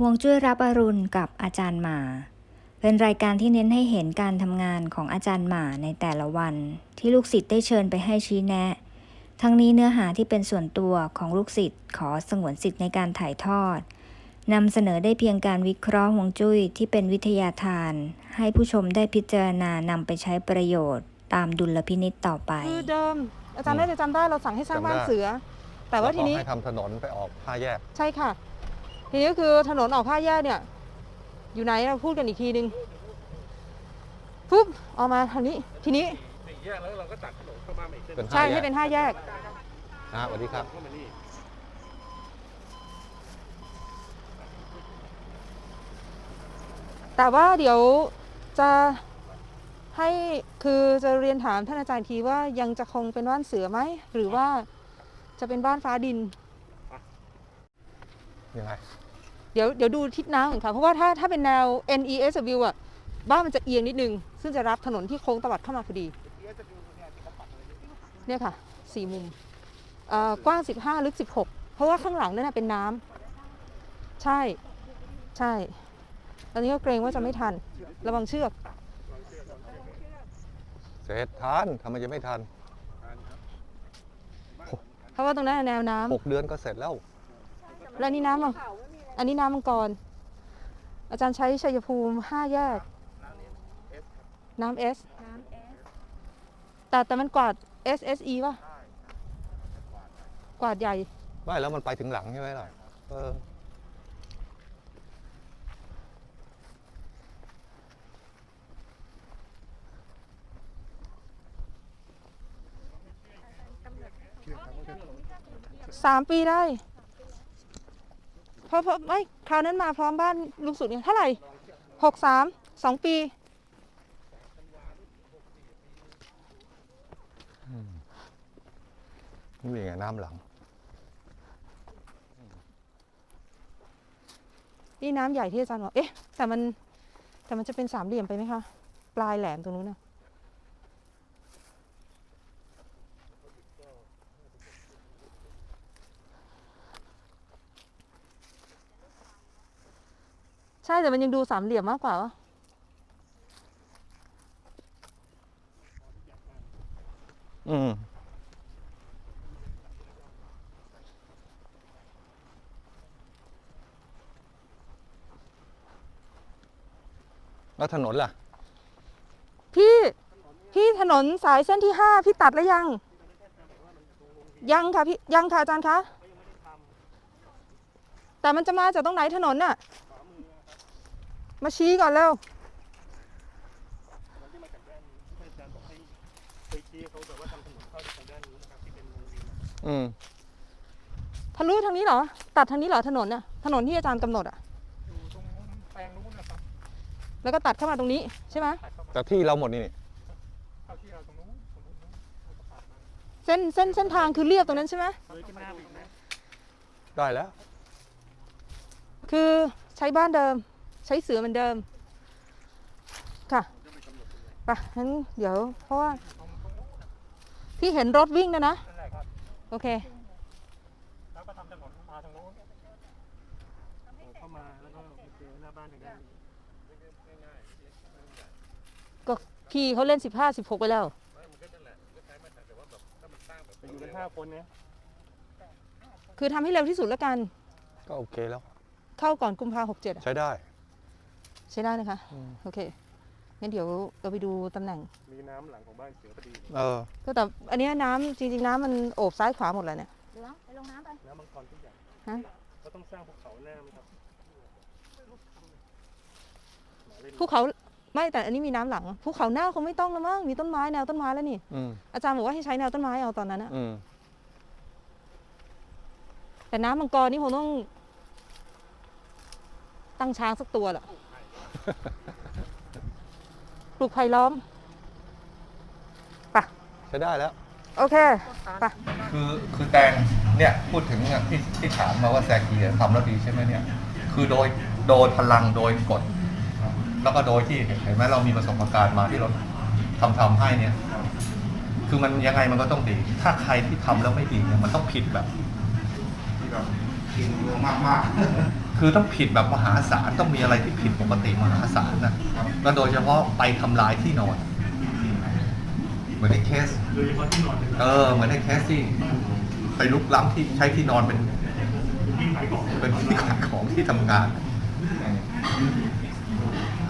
ห่วงจุ้ยรับอรุณกับอาจารย์หมา เป็นรายการที่เน้นให้เห็นการทำงานของอาจารย์หมาในแต่ละวัน ที่ลูกศิษย์ได้เชิญไปให้ชี้แนะ ทั้งนี้เนื้อหาที่เป็นส่วนตัวของลูกศิษย์ขอสงวนสิทธิ์ในการถ่ายทอดนำเสนอได้เพียงการวิเคราะห์ห่วงจุ้ยที่เป็นวิทยาทาน ให้ผู้ชมได้พิจารณานำไปใช้ประโยชน์ ตามดุลพินิษต่อไป คือเดิม อาจารย์น่าจะจำได้เราสั่งให้สร้างจำได้บ้านเสือ แต่ว่าทีนี้แล้ก็ให้ทำถนนไปออกห้าแยก ใช่ค่ะ ทีนี้ก็คือถนนออกผ้าแยกเนี่ย อยู่ไหนเราพูดกันอีกทีนึงปุ๊บออกมาทางนี้ ทีนี้สี่แยกแล้วเราก็ตัดถนนเข้ามาใหม่เส้นเป็นใช่ห้าแยให้กเป็นห้าแยกนะสวัสดีครับเข้ามานี่แต่ว่าเดี๋ยวจะให้คือจะเรียนถามท่านอาจารย์ทีว่ายังจะคงเป็นบ้านเสือไหม หรือว่าจะเป็นบ้านฟ้าดินยังไง เดี๋ยวเดี๋ยวดูทิศน้ำก่อนค่ะ เพราะว่าถ้าถ้าเป็นแนว NESW อะบ้านมันจะเอียงนิดนึง ซึ่งจะรับถนนที่โค้งตวัดเข้ามาพอดี เนี่ยค่ะสี่มุมเอ่อกว้าง 15 ลึก 16 เพราะว่าข้างหลังนั่นนะเป็นน้ำใช่ใช่ตอนนี้ก็เกรงว่าจะไม่ทัน ระวังเชือก เสร็จทันทำไมจะไม่ทันเพราะว่าตรงนั้นนะแนวน้ำหกเดือนก็เสร็จแล้ว แล้วนี่น้ำมัง อันนี้น้ำมังกร อาจารย์ใช้ชัยภูมิห้าแยกน้ำเอสแต่แต่มันกวาด SSE ป่ะ กวาดใหญ่ ไม่แล้วมันไปถึงหลังใช่ไหมล่ะเออสามปีได้เพ ราะเพราะไม่คราวนั้นมาพร้อมบ้านลูกสุดเนี่ยเท่าไหร่หกสามสองปีนี่ไงน้ำหลัง นี่น้ำใหญ่ที่อาจารย์บอกเอ๊ะ แต่มันแต่มันจะเป็นสามเหลี่ยมไปไหมคะ ปลายแหลมตรงนู้นนะ ใช่แต่มันยังดูสามเหลี่ยมมากกว่าวะอืมแล้วถนนล่ะ พี่พี่ถนนสายเส้นที่ห้าพี่ตัดแล้วยัง ยังค่ะพี่ยังค่ะอาจารย์คะแต่มันจะมาจากตรงไหนถนนน่ะ มาชี้ก่อนเร็ววันที่มาจากด้านนี้ที่อาจารย์บอกให้ไปชี้เขาแบบว่าทำถนนเข้าจากทางด้านนู้นนะครับที่เป็นวงเวียนอืมทะลุทางนี้เหรอ ตัดทางนี้เหรอถนนน่ะ ถนนที่อาจารย์กำหนดอะอยู่ตรงนู้นแปลงนู้นนะครับแล้วก็ตัดเข้ามาตรงนี้ใช่ไหมตัดเข้ามาแต่ที่เราหมดนี่นี่เข้าที่เราตรงนู้นตรงนู้นนู้นแล้วก็ตัดมาเส้นเส้นเส้นทางคือเรียบตรงนั้นใช่ไหมเลยขึ้นหน้าไปอีกนะได้แล้ว คือใช้บ้านเดิม ใช้เสือเหมือนเดิม ค่ะไปะงั้นเดี๋ยวเพราะว่าพี่เห็นรถวิ่งนะนะนั่นแหละครับโอเค แล้วก็ทำถนนมาทางโน้นเข้ามาแล้วก็มาเจอหน้าบ้านทางด้านนี้ก็พี่เขาเล่น15 16ไปแล้วไปอยู่กันห้าคนเนี้ยคือทำให้เร็วที่สุดแล้วกัน ก็โอเคแล้ว เข้าก่อนกุมภาหกเจ็ดใช้ได้ ใช้ได้นะคะ อืม โอเค งั้นเดี๋ยวเราไปดูตำแหน่ง มีน้ำหลังของบ้านเสือพอดี เออ ก็แต่อันเนี้ยน้ำจริงๆ น้ำมันโอบซ้ายขวาหมดเลยเนี่ยน้ำมังกรทุกอย่างฮะ ก็ต้องสร้างภูเขาหน้าไหมครับหมาเล่นภูเขาไม่แต่อันนี้มีน้ำหลังภูเขาหน้าคงไม่ต้องแล้วมั้ง มีต้นไม้แนวต้นไม้แล้วนี่ อืม อาจารย์บอกว่าให้ใช้แนวต้นไม้เอาตอนนั้นอะอืม แต่น้ำมังกรนี่คงต้องตั้งช้างสักตัวแหละ ปลูกไผ่ล้อมใช้ได้แล้ว โอเคไปคือคือแตงเนี่ยพูดถึงอะที่ที่ถามมาว่าแซกีอะทำแล้วดีใช่ไหมเนี่ย คือโดยโดยพลังโดยกฎแล้วก็โดยที่เห็นไหมเรามีประสบการณ์มาที่เราทำทำให้เนี่ย คือมันยังไงมันก็ต้องดี ถ้าใครที่ทำแล้วไม่ดีเนี่ยมันต้องผิดแบบ กินเยอะมากคือต้องผิดแบบมหาศาลต้องมีอะไรที่ผิดปกติมหาศาลนะแล้วโดยเฉพาะไปทำลายที่นอน เหมือนในเคสโดยเฉพาะที่นอนเป็นเออเหมือนในเคสที่ไปลุกล้ำที่ใช้ที่นอนเป็นที่ขายของเป็นที่ขายของที่ทำงาน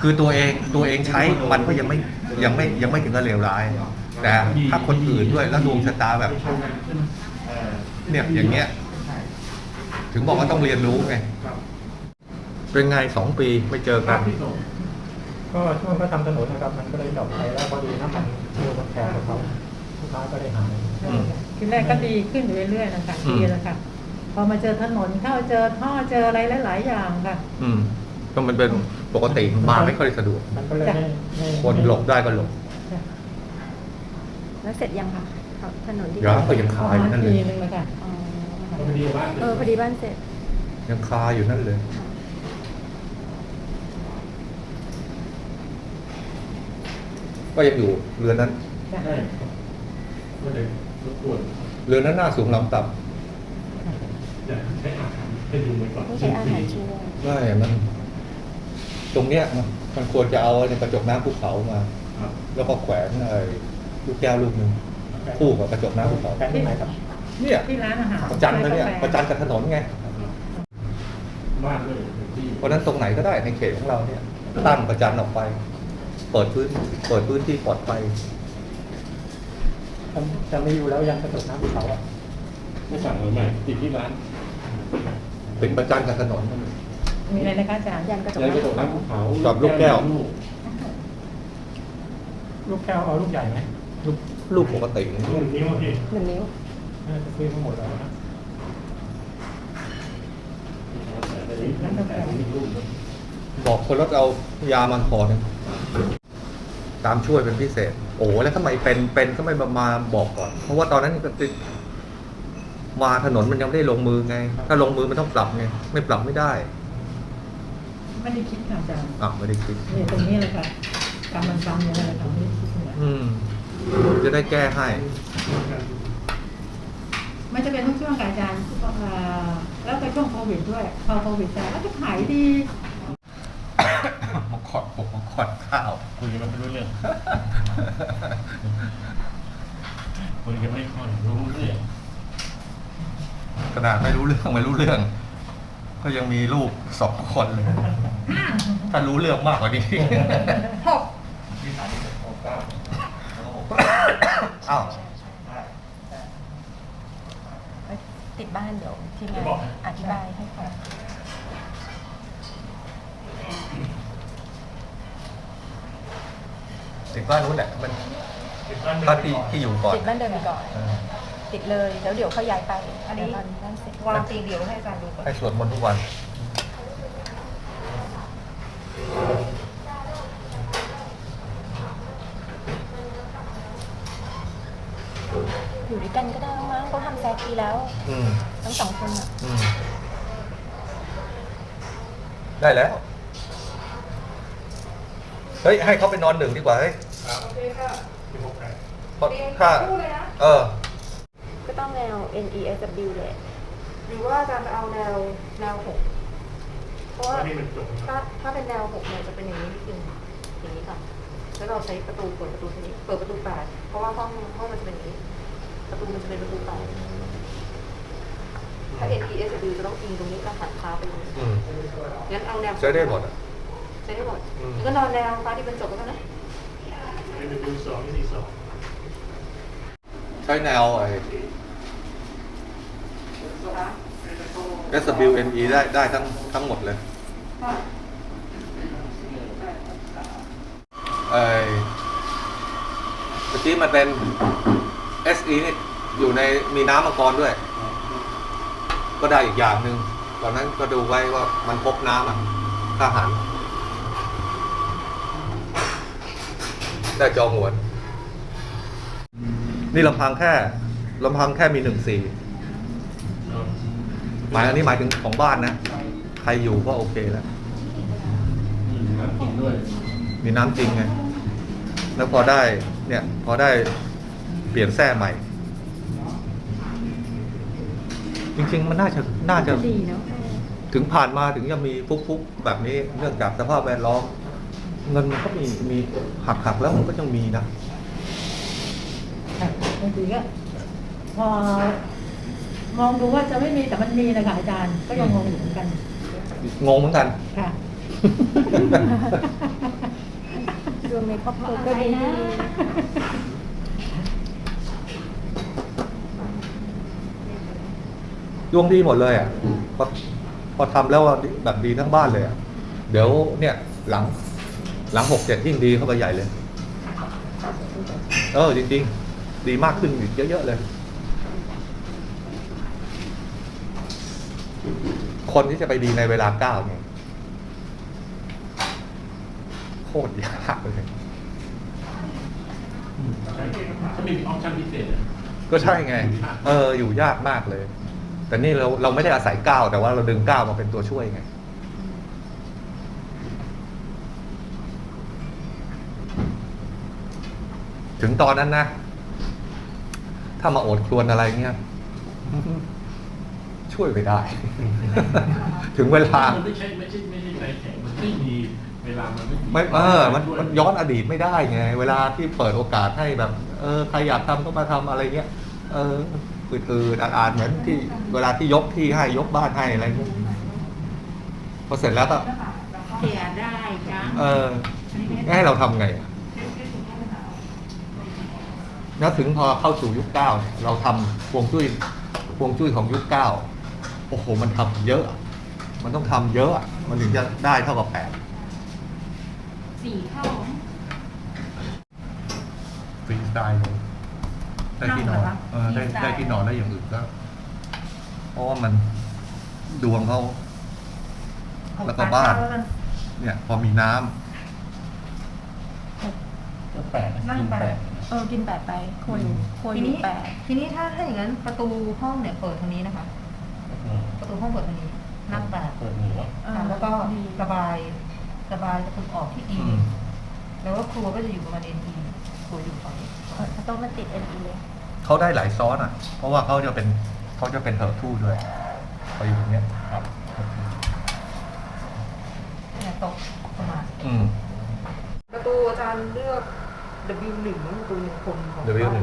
คือตัวเองตัวเองใช้มันก็ยังไม่ยังไม่ยังไม่ถึงกับเลวร้าย แต่ถ้าคนอื่นด้วยแล้วดวงชะตาแบบ เนี่ยอย่างเงี้ย ถึงบอกว่าต้องเรียนรู้ไงเป็นไงสองปีไม่เจอกัน ก็ช่วงเขาทำถนนนะครับ มันก็เลยดรอปไปแล้วพอดีน้ำมันเที่ยวมันแพงกับเขาลูกค้าก็เลยหายอืม ทีแรกก็ดีขึ้นอยู่เรื่อยๆนะคะอืม ดีแล้วค่ะ พอมาเจอถนนเข้าเจอท่อเจออะไรหลาย ๆ อย่างค่ะ อืมก็มันเป็นปกติมาไม่ค่อยสะดวก มันก็เลยไม่ไม่คนหลบได้ก็หลบแล้วเสร็จยังคะถนนที่ยังก็ยังคาอยู่นั่นเลย ปีนึงเลยค่ะ อ๋อ พอดีว่าเออพอดีบ้านเสร็จ ยังคาอยู่นั่นเลยก็ยังอยู่เรือนนั้นใช่ก็เลยรบกวนเรือนนั้นหน้าสูงหลังต่อยากใช้อาหารให้ดูไว้ก่อนต้องใช้อาหารช่วยำไม่มัน ตรงเนี้ยมันมันควรจะเอาในกระจกน้ำภูเขามาครับแล้วก็แขวนไอ้ลูกแก้วลูกหนึ่งคู่กับกระจกน้ำภูเขาแผนที่ไหนครับ เนี่ยที่ร้านอาหารประจันนะเนี่ยกาแฟประจันกับถนนไงบ้านด้วยที่เพราะฉะนั้นตรงไหนก็ได้ในเขตของเราเนี่ยตั้งประจันออกไป เปิดพื้นเปิดพื้นที่ปลอดภัยจะจะไม่อยู่แล้วยังกระจกน้ำภูเขาอะไม่สั่งเลยใหม่ติดที่ร้าน เป็นประจันกับถนนมีอะไรนะคะอาจารย์ยันกระจกแล้วน้ำก็ตกน้ำภูเขากับลูกแก้ว ลูกแก้วเอาลูกใหญ่ไหมลูกลูกปกติลูกนิ้วพี่หนึ่งนิ้ว น่าจะซื้อทั้งหมดแล้วนะแต่นี้แต่นี้ลูกบอกคนรถเอายามันพอหนึงตามช่วยเป็นพิเศษ โอ้แล้วทำไมเป็นเป็นก็ไม่มามาบอกก่อน เพราะว่าตอนนั้นก็ติดมาถนนมันยังไม่ได้ลงมือไง ถ้าลงมือมันต้องปรับไง ไม่ปรับไม่ได้ ไม่ได้คิดค่ะอาจารย์อะไม่ได้คิดเนี่ยตรงนี้เลยค่ะกำมันฟังอย่างไรค่ะไม่ได้คิดเลยอืมจะได้แก้ให้ ไม่จะเป็นทุกช่วงกับอาจารย์เอ่อแล้วก็ช่วงโควิดด้วย พอโควิดแต่ก็จะขายดีมาขอดผมมาขอดข้าวคุยกันไม่รู้เรื่องคุยกันไม่ค่อยรู้เรื่องขนาดไม่รู้เรื่องไม่รู้เรื่อง ก็ยังมีลูกสองคนเลยถ้ารู้เรื่องมากกว่านี้หกอ้าว ติด บ้านเดี๋ยวทีมงานอธิบายให้ฟังติดบ้านนู้นแหละมันถ้าที่ที่อยู่ก่อนติดบ้านเดิมไปก่อนเออติดเลยแล้วเดี๋ยวเขาย้ายไป อันนี้เดี๋ยวบ้านเสร็จวางตีเดียวให้อาจารย์ดูก่อนให้สวดมนต์ทุกวัน อยู่ด้วยกันก็ได้มั้ งเขาทำแซกีแล้ว อืมทั้งสองคนอะอืมได้แล้ว เฮ้ย ให้เขาไปนอนหนึ่งดีกว่าเฮ้ยเพราะถ้า เออ ก็ต้องแนว N E S W เลยหรือว่าอาจารย์จะเอาแนวแนวหกเพราะว่านี่มันจบถ้าถ้าเป็นแนวหกเนี่ยจะเป็นอย่างนี้นิดนึงอย่างนี้ค่ะแล้วเราใช้ประตูเปิดประตูทีนี้เปิดประตูแปดเพราะว่าห้องห้องมันจะเป็นอย่างนี้ ประตูมันจะเป็นประตูแปด ถ้า N E S W จะต้องอิงตรงนี้แล้วหันเท้าไปตรงนี้อืมงั้นเอาแนวใช้ได้หมดอะ ใช้ได้หมดอืมแล้วก็นอนแนวฟ้าที่เป็นจบก็เท่านั้นนี่เป็นดูสองนี่สองใช้แนวไอ้ SWME ได้ได้ทั้งทั้งหมดเลยไอ้เมื่อกี้มันเป็น SE นี่อยู่ในมีน้ำมังกรด้วย ก็ได้อีกอย่างหนึ่งตอนนั้นก็ดูไว้ว่ามันพบน้ำอะทหารได้จองหวน นี่ลำพังแค่ลำพังแค่มีหนึ่งสี่หมายอันนี้หมายถึงของบ้านนะ ใครอยู่ก็โอเคแล้วน้ำกินด้วยมีน้ำจริงไง แล้วพอได้เนี่ย พอได้เปลี่ยนแส้ใหม่ จริง ๆ มันน่าจะน่าจะดีเนาะถึงผ่านมาถึงจะมีฟุกๆแบบนี้เนื่องจากสภาพแวดล้อมเงินมันก็มีมีหักหักๆแล้วมันก็ยังมีนะบางทีก็พอมองดูว่าจะไม่มีแต่มันมีนะคะอาจารย์ก็ยังงงอยู่เหมือนกันงงเหมือนกันค่ะรวมในครอบครัวก็ดี ดวงดีหมดเลยอะพอพอทำแล้วอะแบบดีทั้งบ้านเลยอะเดี๋ยวเนี่ยหลัง หลังหกเจ็ดยิ่งดีเข้าไปใหญ่เลย เออจริง ๆ ดีมากขึ้นอีกเยอะๆเลย คนที่จะไปดีในเวลาเก้าเนี่ยโคตรยากเลยเขามีออปชั่นพิเศษอะก็ใช่ไง เอออยู่ยากมากเลย แต่นี่เราเราไม่ได้อาศัยก้าวแต่ว่าเราดึงก้าวมาเป็นตัวช่วยไงถึงตอนนั้นนะ ถ้ามาโอดครวนอะไรเงี้ยช่วยไม่ได้ ถึงเวลามันไม่ใช่ไม่ใช่ไม่ใช่ใจแข็งมันไม่มีเวลามันไม่มีไม่เออมันมันย้อนอดีตไม่ได้ไง เวลาที่เปิดโอกาสให้แบบ เออใครอยากทำก็มาทำอะไรเงี้ย เออ อืดๆอ่านๆเหมือนที่เวลาที่ยกที่ให้ยกบ้านให้อะไรเงี้ยพอเสร็จแล้วก็เสียได้จ้าเออให้เราทำไงอะแล้วถึงพอเข้าสู่ยุคเก้าเนี่ยเราทำพวงจุ้ยพวงจุ้ยของยุคเก้าโอ้โห มันทำเยอะ มันต้องทำเยอะ มันถึงจะได้เท่ากับแปดสี่เข้าฟรีสไตล์เลย ได้ที่นอนนั่งเหรอคะเออได้ฟรีสไตล์ได้ที่นอนได้อย่างอื่นก็เพราะว่ามันดวงเขาแล้วก็บ้าน เนี่ย พอมีน้ำแปดนั่งแปดเออกินแปดไปคนคนทีอยู่นี้แปดทีนี้ถ้าถ้าอย่างนั้นประตูห้องเนี่ยเปิดทางนี้นะคะ ประตูห้องเปิดทางนี้ นั่งแปดเปิดหัวเอออ่าแล้วก็ระบายระบายประตูออกที่อีอืมแล้วก็ครัวก็จะอยู่ประมาณเอ็นอีครัวอยู่ฝั่งนี้เออต้องมาติดเอ็นอีเลย เขาได้หลายซ้อนอะ เพราะว่าเขาจะเป็นเขาจะเป็นเถอทู่ด้วยเขาอยู่ตรงเนี้ยครับ เนี่ยโต๊ะประมาณอืม ประตูอาจารย์เลือก W1 ประตูหนึ่งคนของ W1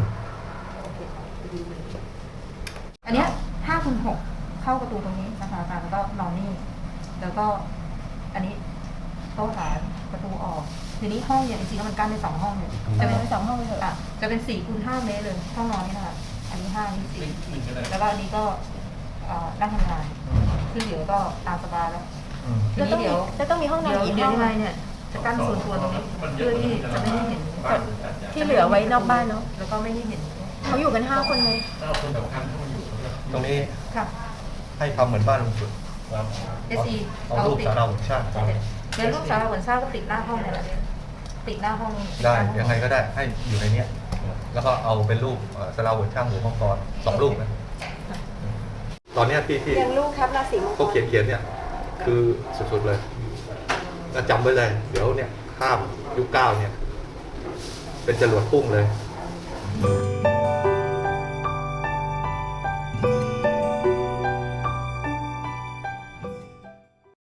โอเค W1 อันเนี้ยห้าคูณหกเข้าประตูตรงนี้นะคะอาจารย์แล้วก็นอนนี่ แล้วก็อันนี้โต๊ะอาหารประตูออก ทีนี้ห้องเนี่ยจริงๆแล้วมันกั้นในสองห้องเนี่ยจะจะเป็เป็นนสองห้องเถอะอะ จะเป็นสี่คูณห้าเมตรเลยห้องนอนนี่นะคะอันนี้ห้าอันนี้สี่หนึ่งก็ได้แล้วก็อันนี้ก็เอ่อนั่งทำงานซึ่งเดี๋ยวก็ตามสบายแล้วอืมทีจะต้อนี้งมีเดี๋ยวจะต้องมีห้องนอนเดี๋ยวอีกเดี๋ยห้วองยังไงเนี่ยจะกั้นส่วนตัวตรงนี้เพื่อที่จะไม่ให้เห็นที่เหลือไว้นอกบ้านเนาะแล้วก็ไม่ให้เห็นเขาอยู่กันห้าคนเลยถ้าเอาคนสำคัญเข้ามาอยู่ก็ได้ตรงนี้ค่ะให้ทำเหมือนบ้านลุงสุดครับ SE เอาเอารูปติดสาราวุชาติแล้วลูกสาวเหมือนทราบก็ติดหน้าห้องเนี่ยแหละติดหน้าห้องได้ติหน้าห้อยังไงก็ได้ให้อยู่ในเนี้ย แล้วก็เอาเป็นรูปเอ่อสาราวุช่างหัวมังกรสองรูปนะตอนเนี้ยที่ที่เรียงลูกครับราศีมังกเขารเขียนเขียนๆเนี่ยคือสุดๆเลยก็จำไว้เลย เดี๋ยวเนี่ยข้ามยุคเก้าเนี่ย เป็นจรวดพุ่งเลยเ